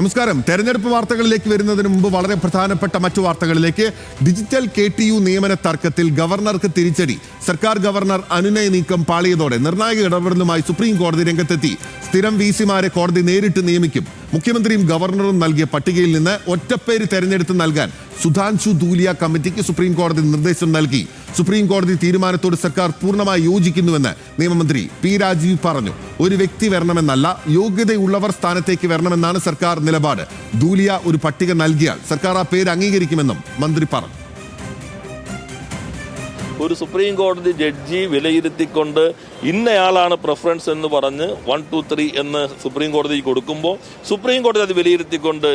നമസ്കാരം. തെരഞ്ഞെടുപ്പ് വാർത്തകളിലേക്ക് വരുന്നതിന് മുമ്പ് വളരെ പ്രധാനപ്പെട്ട മറ്റു വാർത്തകളിലേക്ക് ഡിജിറ്റൽ കെ ടി യു നിയമന തർക്കത്തിൽ ഗവർണർക്ക് തിരിച്ചടി. സർക്കാർ ഗവർണർ അനുനയ നീക്കം പാളിയതോടെ നിർണായക ഇടപെടലുമായി സുപ്രീം കോടതി രംഗത്തെത്തി. സ്ഥിരം വി സിമാരെ കോടതി നേരിട്ട് നിയമിക്കും. മുഖ്യമന്ത്രിയും ഗവർണറും നൽകിയ പട്ടികയിൽ നിന്ന് ഒറ്റപ്പേര് തെരഞ്ഞെടുത്ത് നൽകാൻ സുധാൻശു ദൂലിയ കമ്മിറ്റിക്ക് സുപ്രീം കോടതി നിർദ്ദേശം നൽകി. സുപ്രീം കോടതി തീരുമാനത്തോട് സർക്കാർ പൂർണമായി യോജിക്കുന്നുവെന്ന് നിയമമന്ത്രി പി രാജീവ് പറഞ്ഞു. ഒരു വ്യക്തി വരണമെന്നല്ല യോഗ്യതയുള്ളവർ സ്ഥാനത്തേക്ക് വരണമെന്നാണ് സർക്കാർ നിലപാട്. ദൂലിയ ഒരു പട്ടിക നൽകിയാൽ സർക്കാർ ആ പേര് അംഗീകരിക്കുമെന്നും മന്ത്രി പറഞ്ഞു. ഒരു സുപ്രീം കോടതി ജഡ്ജി വിലയിരുത്തിക്കൊണ്ട് ഇന്നയാളാണ് പ്രിഫറൻസ് എന്ന് പറഞ്ഞ് വൺ ടു ത്രീ എന്ന് സുപ്രീം കോടതി കൊടുക്കുമ്പോൾ സുപ്രീം കോടതി അത് വിലയിരുത്തിക്കൊണ്ട്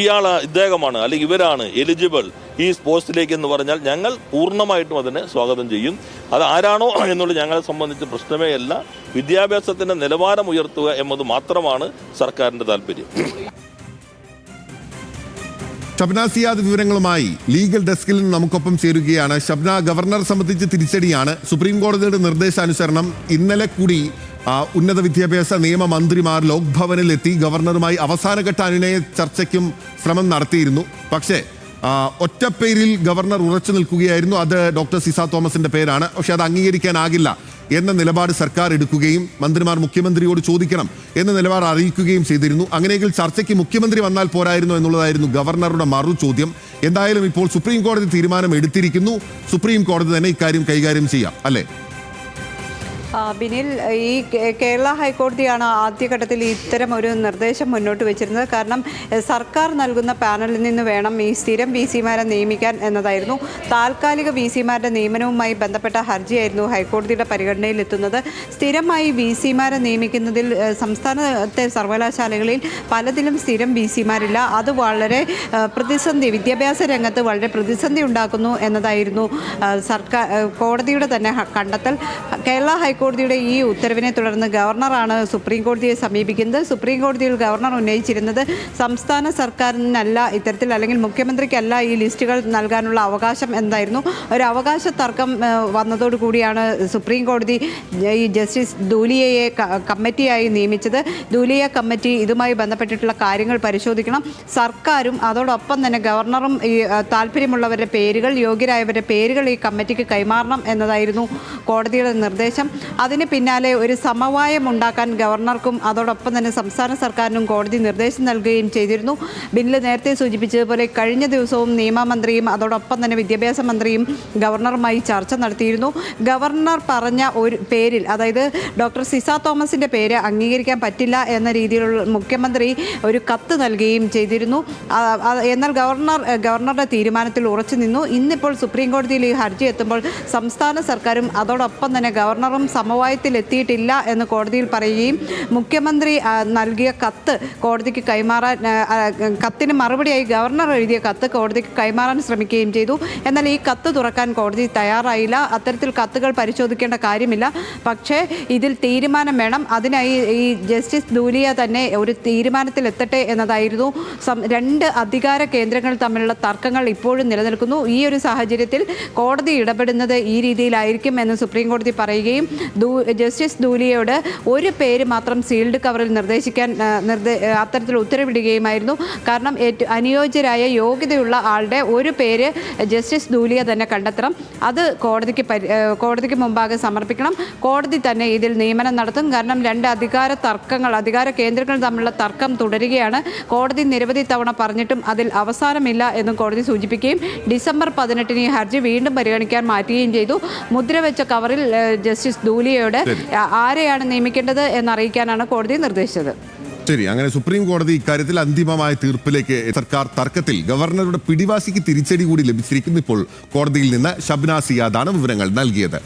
ഇയാൾ ഇദ്ദേഹമാണ് അല്ലെങ്കിൽ ഇവരാണ് എലിജിബിൾ ഈ പോസ്റ്റിലേക്ക് എന്ന് പറഞ്ഞാൽ ഞങ്ങൾ പൂർണമായിട്ടും അതിനെ സ്വാഗതം ചെയ്യും. അത് ആരാണോ എന്നുള്ളത് ഞങ്ങളെ സംബന്ധിച്ച് പ്രശ്നമേ അല്ല. വിദ്യാഭ്യാസത്തിന്റെ നിലവാരം ഉയർത്തുക എന്നത് മാത്രമാണ് സർക്കാരിന്റെ താല്പര്യം. ഷബ്ന സിയാദ് വിവരങ്ങളുമായി ലീഗൽ ഡെസ്കിൽ നിന്ന് നമുക്കൊപ്പം ചേരുകയാണ്. ഷബ്ന ഗവർണർ സംബന്ധിച്ച് തിരിച്ചടിയാണ്. സുപ്രീം കോടതിയുടെ നിർദ്ദേശാനുസരണം ഇന്നലെ കൂടി ഉന്നത വിദ്യാഭ്യാസ നിയമമന്ത്രിമാർ മന്ത്രിമാർ ലോക്ഭവനിലെത്തി ഗവർണറുമായി അവസാനഘട്ട അനുനയ ചർച്ചയ്ക്കും ശ്രമം നടത്തിയിരുന്നു. പക്ഷേ ഒറ്റപ്പേരിൽ ഗവർണർ ഉറച്ചു നിൽക്കുകയായിരുന്നു. അത് ഡോക്ടർ സിസ തോമസിന്റെ പേരാണ്. പക്ഷെ അത് അംഗീകരിക്കാനാകില്ല എന്ന നിലപാട് സർക്കാർ എടുക്കുകയും മന്ത്രിമാർ മുഖ്യമന്ത്രിയോട് ചോദിക്കണം എന്ന നിലപാട് അറിയിക്കുകയും ചെയ്തിരുന്നു. അങ്ങനെയെങ്കിൽ ചർച്ചയ്ക്ക് മുഖ്യമന്ത്രി വന്നാൽ പോരായിരുന്നു എന്നുള്ളതായിരുന്നു ഗവർണറുടെ മറു ചോദ്യം എന്തായാലും ഇപ്പോൾ സുപ്രീം കോടതി തീരുമാനം എടുത്തിരിക്കുന്നു. സുപ്രീം കോടതി തന്നെ ഇക്കാര്യം കൈകാര്യം ചെയ്യാം. അല്ലേ? ബിനിൽ ഈ കേരള ഹൈക്കോടതിയാണ് ആദ്യഘട്ടത്തിൽ ഇത്തരം ഒരു നിർദ്ദേശം മുന്നോട്ട് വെച്ചിരുന്നത്. കാരണം സർക്കാർ നൽകുന്ന പാനലിൽ നിന്ന് വേണം ഈ സ്ഥിരം വി സിമാരെ നിയമിക്കാൻ എന്നതായിരുന്നു. താൽക്കാലിക വി സിമാരുടെ നിയമനവുമായി ബന്ധപ്പെട്ട ഹർജിയായിരുന്നു ഹൈക്കോടതിയുടെ പരിഗണനയിൽ എത്തുന്നത്. സ്ഥിരമായി വി സിമാരെ നിയമിക്കുന്നതിൽ സംസ്ഥാനത്തെ സർവകലാശാലകളിൽ പലതിലും സ്ഥിരം വി സിമാരില്ല. അത് വളരെ പ്രതിസന്ധി വിദ്യാഭ്യാസ രംഗത്ത് വളരെ പ്രതിസന്ധി ഉണ്ടാക്കുന്നു എന്നതായിരുന്നു സർക്കാർ കോടതിയുടെ തന്നെ കണ്ടെത്തൽ. കേരള ഹൈക്കോടതിയുടെ ഈ ഉത്തരവിനെ തുടർന്ന് ഗവർണറാണ് സുപ്രീം കോടതിയെ സമീപിക്കുന്നത്. സുപ്രീം കോടതിയിൽ ഗവർണർ ഉന്നയിച്ചിരുന്നത് സംസ്ഥാന സർക്കാരിനല്ല ഇത്തരത്തിൽ അല്ലെങ്കിൽ മുഖ്യമന്ത്രിക്കല്ല ഈ ലിസ്റ്റുകൾ നൽകാനുള്ള അവകാശം എന്തായിരുന്നു? ഒരു അവകാശ തർക്കം വന്നതോടുകൂടിയാണ് സുപ്രീം കോടതി ഈ ജസ്റ്റിസ് ദൂലിയയെ കമ്മിറ്റിയായി നിയമിച്ചത്. ദൂലിയ കമ്മിറ്റി ഇതുമായി ബന്ധപ്പെട്ടിട്ടുള്ള കാര്യങ്ങൾ പരിശോധിക്കണം. സർക്കാരും അതോടൊപ്പം തന്നെ ഗവർണറും ഈ താല്പര്യമുള്ളവരുടെ പേരുകൾ യോഗ്യരായവരുടെ പേരുകൾ ഈ കമ്മിറ്റിക്ക് കൈമാറണം എന്നതായിരുന്നു കോടതിയുടെ നിർദ്ദേശം. അതിന് പിന്നാലെ ഒരു സമവായം ഉണ്ടാക്കാൻ ഗവർണർക്കും അതോടൊപ്പം തന്നെ സംസ്ഥാന സർക്കാരിനും കോടതി നിർദ്ദേശം നൽകുകയും ചെയ്തിരുന്നു. ബില്ല് നേരത്തെ സൂചിപ്പിച്ചതുപോലെ കഴിഞ്ഞ ദിവസവും നിയമമന്ത്രിയും അതോടൊപ്പം തന്നെ വിദ്യാഭ്യാസ മന്ത്രിയും ഗവർണറുമായി ചർച്ച നടത്തിയിരുന്നു. ഗവർണർ പറഞ്ഞ ഒരു പേരിൽ അതായത് ഡോക്ടർ സിസ തോമസിന്റെ പേര് അംഗീകരിക്കാൻ പറ്റില്ല എന്ന രീതിയിലുള്ള മുഖ്യമന്ത്രി ഒരു കത്ത് നൽകുകയും ചെയ്തിരുന്നു. എന്നാൽ ഗവർണർ ഗവർണറുടെ തീരുമാനത്തിൽ ഉറച്ചു നിന്നു. ഇന്നിപ്പോൾ സുപ്രീം കോടതിയിൽ ഈ ഹർജി എത്തുമ്പോൾ സംസ്ഥാന സർക്കാരും അതോടൊപ്പം തന്നെ ഗവർണറും സമവായത്തിൽ എത്തിയിട്ടില്ല എന്ന് കോടതിയിൽ പറയുകയും മുഖ്യമന്ത്രി നൽകിയ കത്ത് കോടതിക്ക് കൈമാറാൻ കത്തിന് മറുപടിയായി ഗവർണർ എഴുതിയ കത്ത് കോടതിക്ക് കൈമാറാൻ ശ്രമിക്കുകയും ചെയ്തു. എന്നാൽ ഈ കത്ത് തുറക്കാൻ കോടതി തയ്യാറായില്ല. അത്തരത്തിൽ കത്തുകൾ പരിശോധിക്കേണ്ട കാര്യമില്ല. പക്ഷേ ഇതിൽ തീരുമാനം വേണം. അതിനായി ഈ ജസ്റ്റിസ് ദൂലിയ തന്നെ ഒരു തീരുമാനത്തിലെത്തട്ടെ എന്നതായിരുന്നു. രണ്ട് അധികാര കേന്ദ്രങ്ങൾ തമ്മിലുള്ള തർക്കങ്ങൾ ഇപ്പോഴും നിലനിൽക്കുന്നു. ഈ ഒരു സാഹചര്യത്തിൽ കോടതി ഇടപെടുന്നത് ഈ രീതിയിലായിരിക്കും എന്ന് സുപ്രീം കോടതി പറയുകയും ജസ്റ്റിസ് ദൂലിയയോട് ഒരു പേര് മാത്രം സീൽഡ് കവറിൽ നിർദ്ദേശിക്കാൻ അത്തരത്തിൽ ഉത്തരവിടുകയുമായിരുന്നു. കാരണം അനുയോജ്യരായ യോഗ്യതയുള്ള ആളുടെ ഒരു പേര് ജസ്റ്റിസ് ദൂലിയ തന്നെ കണ്ടെത്തണം. അത് കോടതിക്ക് കോടതിക്ക് മുമ്പാകെ സമർപ്പിക്കണം. കോടതി തന്നെ ഇതിൽ നിയമനം നടത്തും. കാരണം രണ്ട് അധികാര തർക്കങ്ങൾ അധികാര കേന്ദ്രങ്ങൾ തമ്മിലുള്ള തർക്കം തുടരുകയാണ്. കോടതി നിരവധി തവണ പറഞ്ഞിട്ടും അതിൽ അവസാനമില്ല എന്നും കോടതി സൂചിപ്പിക്കുകയും ഡിസംബർ പതിനെട്ടിന് ഈ ഹർജി വീണ്ടും പരിഗണിക്കാൻ മാറ്റുകയും ചെയ്തു. മുദ്ര വെച്ച കവറിൽ ജസ്റ്റിസ് ദൂലിയയോട് ആ, ആരെയാണ് നിയമിക്കേണ്ടത് എന്നറിയിക്കാനാണ് കോടതി നിർദ്ദേശിച്ചത്. ശരി അങ്ങനെ സുപ്രീം കോടതി ഇക്കാര്യത്തിൽ അന്തിമമായ തീർപ്പിലേക്ക് സർക്കാർ തർക്കത്തിൽ ഗവർണറുടെ പിടിവാശിക്ക് തിരിച്ചടി കൂടി ലഭിച്ചിരിക്കുന്നു ഇപ്പോൾ കോടതിയിൽ നിന്ന് ഷബ്നാസിയാദാണ് വിവരങ്ങൾ നൽകിയത്.